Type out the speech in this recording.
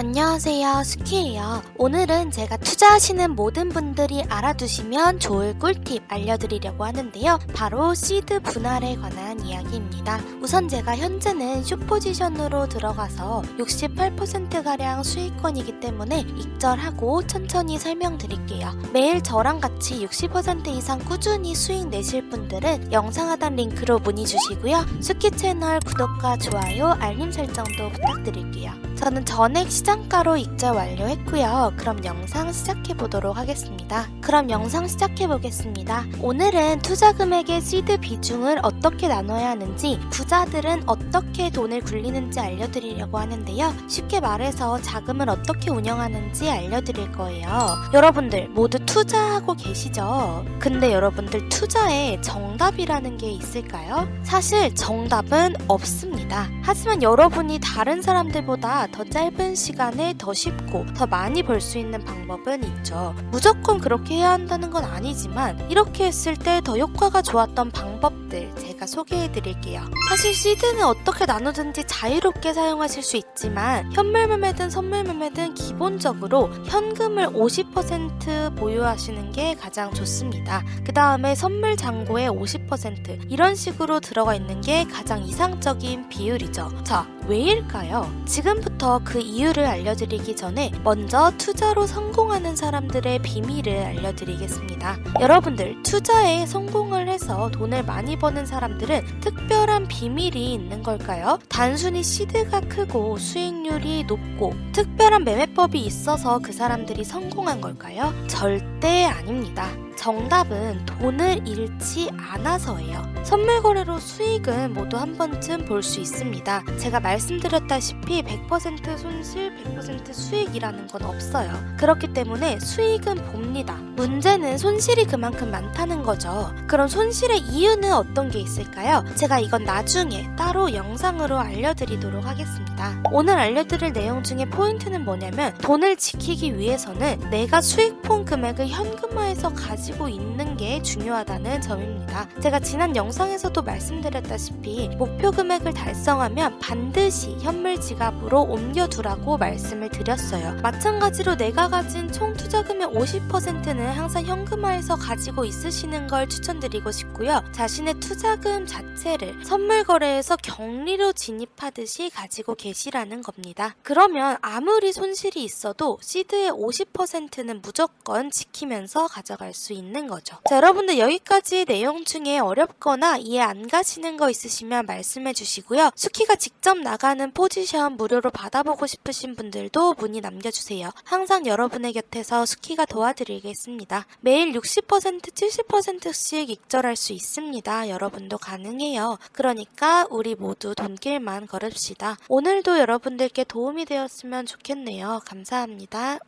안녕하세요. 스키예요. 오늘은 제가 투자하시는 모든 분들이 알아두시면 좋을 꿀팁 알려드리려고 하는데요. 바로 시드 분할에 관한 이야기입니다. 우선 제가 현재는 슈포지션으로 들어가서 68%가량 수익권이기 때문에 익절하고 천천히 설명드릴게요. 매일 저랑 같이 60% 이상 꾸준히 수익 내실 분들은 영상 하단 링크로 문의 주시고요. 스키 채널 구독과 좋아요 알림 설정도 부탁드릴게요 저는 전액 시장가로 익절 완료했고요. 그럼 영상 시작해 보도록 하겠습니다. 그럼 영상 시작해 보겠습니다. 오늘은 투자 금액의 시드 비중을 어떻게 나눠야 하는지, 부자들은 어떻게 돈을 굴리는지 알려드리려고 하는데요. 쉽게 말해서 자금을 어떻게 운영하는지 알려드릴 거예요. 여러분들 모두 투자하고 계시죠? 근데 여러분들 투자에 정답이라는 게 있을까요? 사실 정답은 없습니다. 하지만 여러분이 다른 사람들보다 더 짧은 시간에 더 쉽고 더 많이 벌 수 있는 방법은 있죠. 무조건 그렇게 해야 한다는 건 아니지만 이렇게 했을 때 더 효과가 좋았던 방법들 제가 소개해 드릴게요. 사실 시드는 어떻게 나누든지 자유롭게 사용하실 수 있지만 현물 매매든 선물 매매든 기본적으로 현금을 50% 보유하시는 게 가장 좋습니다. 그 다음에 선물 잔고의 50% 이런 식으로 들어가 있는 게 가장 이상적인 비율이죠. 자, 왜일까요? 지금부터 그 이유를 알려드리기 전에 먼저 투자로 성공하는 사람들의 비밀을 알려드리겠습니다. 여러분들, 투자에 성공을 해서 돈을 많이 버는 사람들은 특별한 비밀이 있는 걸까요? 단순히 시드가 크고 수익률이 높고 특별한 매매법이 있어서 그 사람들이 성공한 걸까요? 절대 아닙니다. 정답은 돈을 잃지 않아서예요. 선물 거래로 수익은 모두 한 번쯤 볼 수 있습니다. 제가 말씀드렸다시피 100% 손실, 100% 수익이라는 건 없어요. 그렇기 때문에 수익은 봅니다. 문제는 손실이 그만큼 많다는 거죠. 그럼 손실의 이유는 어떤 게 있을까요? 제가 이건 나중에 따로 영상으로 알려드리도록 하겠습니다. 오늘 알려드릴 내용 중에 포인트는 뭐냐면 돈을 지키기 위해서는 내가 수익 본 금액을 현금화해서 가지 고 있는 게 중요하다는 점입니다. 제가 지난 영상에서도 말씀드렸다시피 목표 금액을 달성하면 반드시 현물 지갑으로 옮겨두라고 말씀을 드렸어요. 마찬가지로 내가 가진 총 투자금의 50%는 항상 현금화해서 가지고 있으시는 걸 추천드리고 싶고요. 자신의 투자금 자체를 선물 거래에서 격리로 진입하듯이 가지고 계시라는 겁니다. 그러면 아무리 손실이 있어도 시드의 50%는 무조건 지키면서 가져갈 수 있는 거죠. 자, 여러분들 여기까지 내용 중에 어렵거나 이해 안 가시는 거 있으시면 말씀해 주시고요. 수키가 직접 나가는 포지션 무료로 받아보고 싶으신 분들도 문의 남겨주세요. 항상 여러분의 곁에서 수키가 도와드리겠습니다. 매일 60% 70%씩 익절할 수 있습니다. 여러분도 가능해요. 그러니까 우리 모두 돈길만 걸읍시다. 오늘도 여러분들께 도움이 되었으면 좋겠네요. 감사합니다.